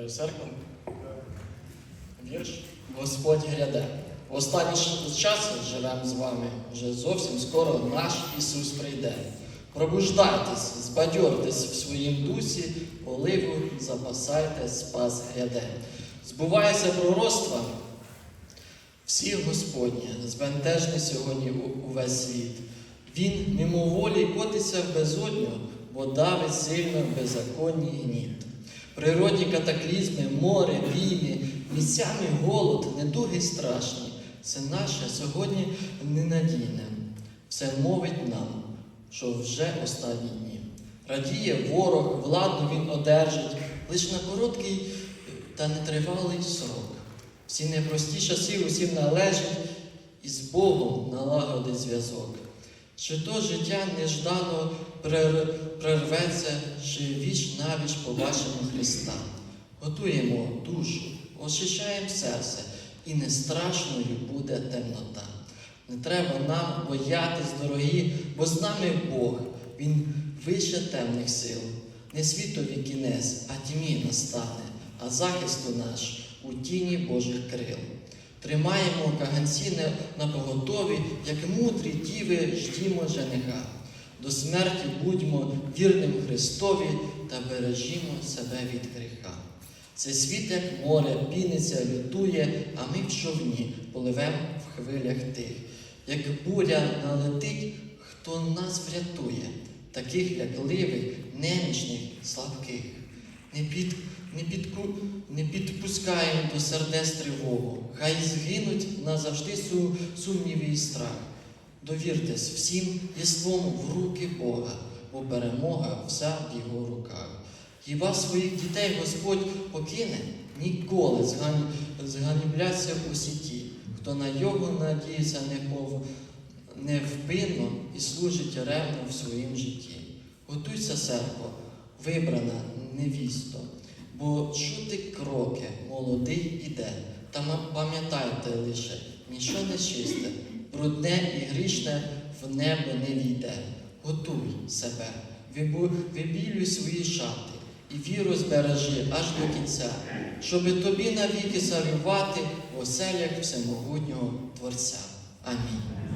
читаю церкву. Вірш Господь гряде. В останній час живемо з вами. Вже зовсім скоро наш Ісус прийде. Пробуждайтесь, збадьортесь в своїм дусі, оливу запасайте, спас гряде. Збувається пророцтва, всі Господні, збентежний сьогодні увесь світ. Він мимоволі котиться в безодню, бо давить сильно беззаконні гніт. Природні катаклізми, море, війни, місцями голод, недуги страшні. Це наше сьогодні ненадійне. Все мовить нам, що вже останні дні. Радіє ворог, владу він одержить, лиш на короткий та нетривалий срок. Всі непрості часи усім належить, і з Богом налагодить зв'язок. Чи то життя неждано прер- прерветься, чи віч навіч побачимо Христа. Готуємо душу, очищаємо серце, і не страшною буде темнота. Не треба нам боятись, дорогі, бо з нами Бог, Він вище темних сил. Не світові кінець, а тьмі настане, а захисту наш у тіні Божих крил. Тримаємо каганці на- поготові, як мудрі діви ждімо жениха. До смерті будьмо вірним Христові та бережімо себе від гріха. Це світ, як море, піниться, лютує, а ми в човні поливем в хвилях тих. Як буря налетить, хто нас врятує, таких лякливих, немічних, слабких. Не, під, не, підку, не підпускаємо до сердець тривогу, хай згинуть назавжди су, сумніви і страх. Довіртесь всім єством в руки Бога, бо перемога вся в його руках. Хіба своїх дітей Господь покине, ніколи згані, зганібляться у сіті, хто на його надіється непов, невпинно і служить ревно в своїм житті. Готуйся, серко, вибрана невісто, бо чути кроки, молодий іде, та пам'ятайте лише, нічого не чисте, брудне і грішне в небо не війде. Готуй себе, вибілюй свої шати і віру збережи аж до кінця, щоби тобі навіки царювати в оселях всемогутнього Творця. Амінь.